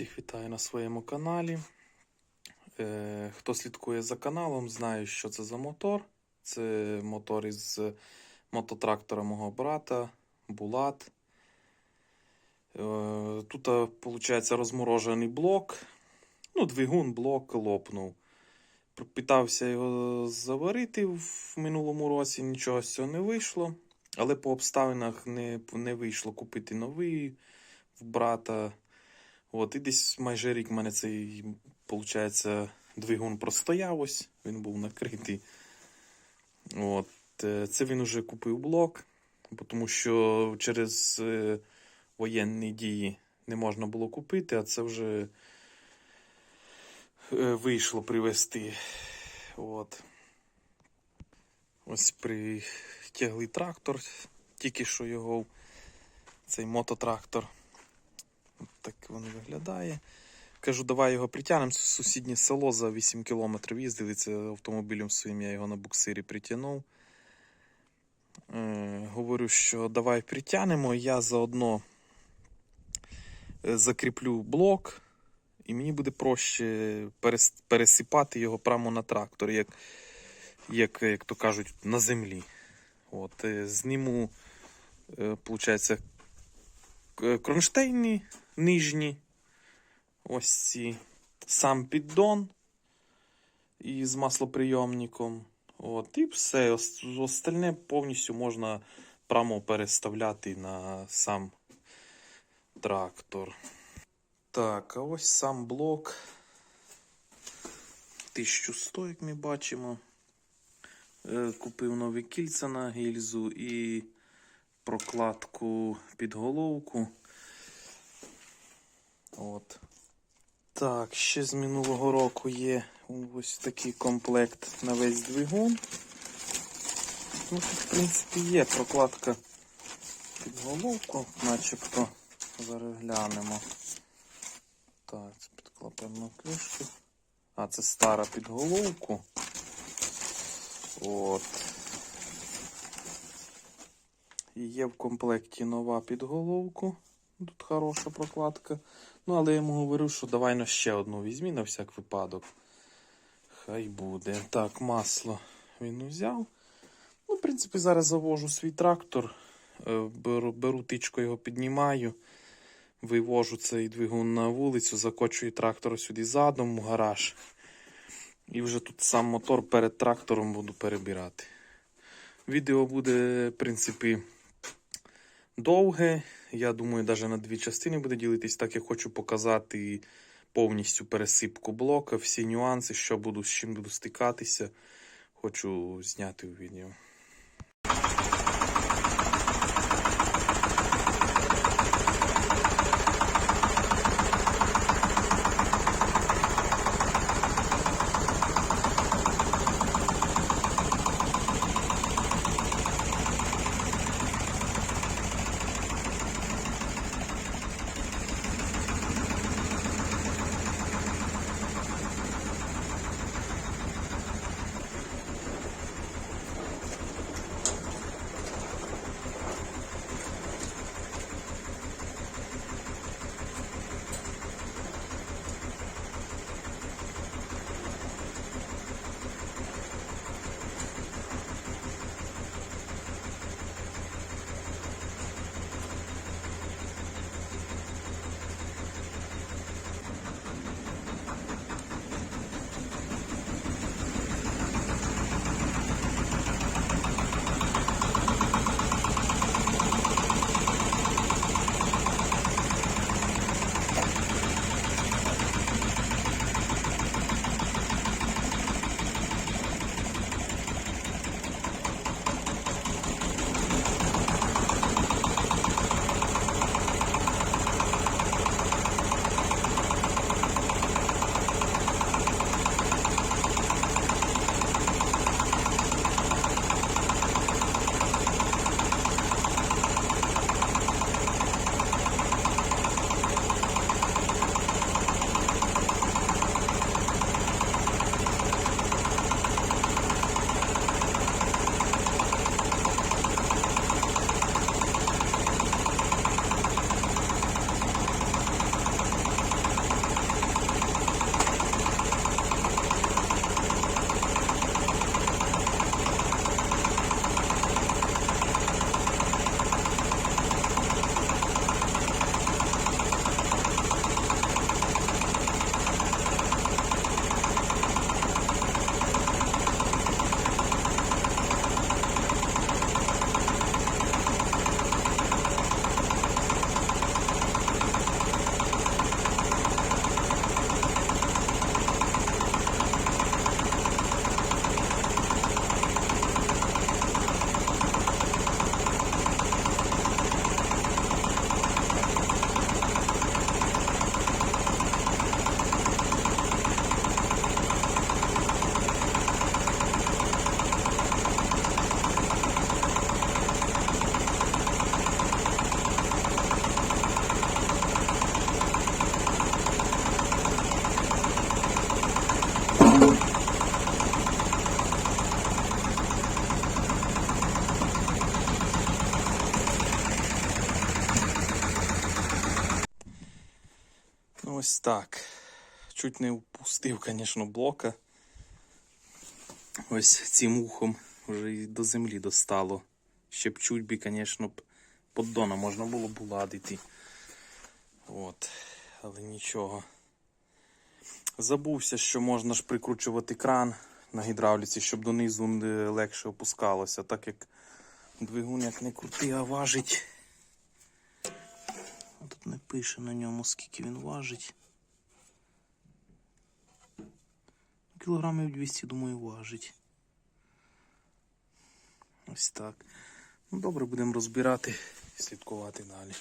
Всіх вітаю на своєму каналі. Е, Хто слідкує за каналом, знає, що це за мотор. Це мотор із мототрактора мого брата Булат. Е, Тут, виходить, розморожений блок. Ну, двигун, блок лопнув. Питався його заварити в минулому році, нічого з цього не вийшло. Але по обставинах не, не вийшло купити новий в брата. От, і десь майже рік в мене цей, виходить, двигун простояв ось, він був накритий. От, е, це він уже купив блок, тому що через е, воєнні дії не можна було купити, а це вже е, вийшло привезти. От. Ось притягли трактор, тільки що його, цей мототрактор. Так він виглядає. Кажу, давай його притягнемо. Сусіднє село за 8 кілометрів їздили. Це автомобілем своїм я його на буксирі притягнув. Е, говорю, що давай притягнемо, я заодно е, закріплю блок, і мені буде проще пересипати його прямо на трактор, як, як, як то кажуть, на землі. От, е, зніму, е, виходить, к- кронштейни нижні. Ось ці. Сам піддон із маслоприйомником. От, і все. Ос- Остальне повністю можна прямо переставляти на сам трактор. Так, а ось сам блок. 1100, як ми бачимо. Е, Купив нові кільця на гільзу і прокладку під головку. От. Так, ще з минулого року є ось такий комплект на весь двигун. Ну, тут, в принципі, є прокладка під головку, начебто. Зараз глянемо. Так, це під клапанну кришку. А, це стара під головку. От. І є в комплекті нова підголовку. Тут хороша прокладка. Ну, але я йому говорю, що давай на ще одну візьмі на всяк випадок. Хай буде. Так, масло він взяв. Ну, в принципі, зараз завожу свій трактор. Е, Беру, беру тичку, його піднімаю. Вивожу цей двигун на вулицю, закочую трактор сюди задом в гараж. І вже тут сам мотор перед трактором буду перебирати. Відео буде, в принципі, довге. Я думаю, навіть на дві частини буде ділитись, так я хочу показати повністю пересипку блока, всі нюанси, що буду, з чим буду стикатися. Хочу зняти відео. Ось так. Чуть не впустив, звісно, блока. Ось цим ухом вже і до землі достало. Ще б чуть би, звісно, поддона можна було б уладити. От. Але нічого. Забувся, що можна ж прикручувати кран на гідравліці, щоб донизу легше опускалося, так як двигун як не крутий, а важить. Тут не пише на ньому, скільки він важить. Кілограмів 200, думаю, важить. Ось так. Ну, добре, будемо розбирати і слідкувати далі.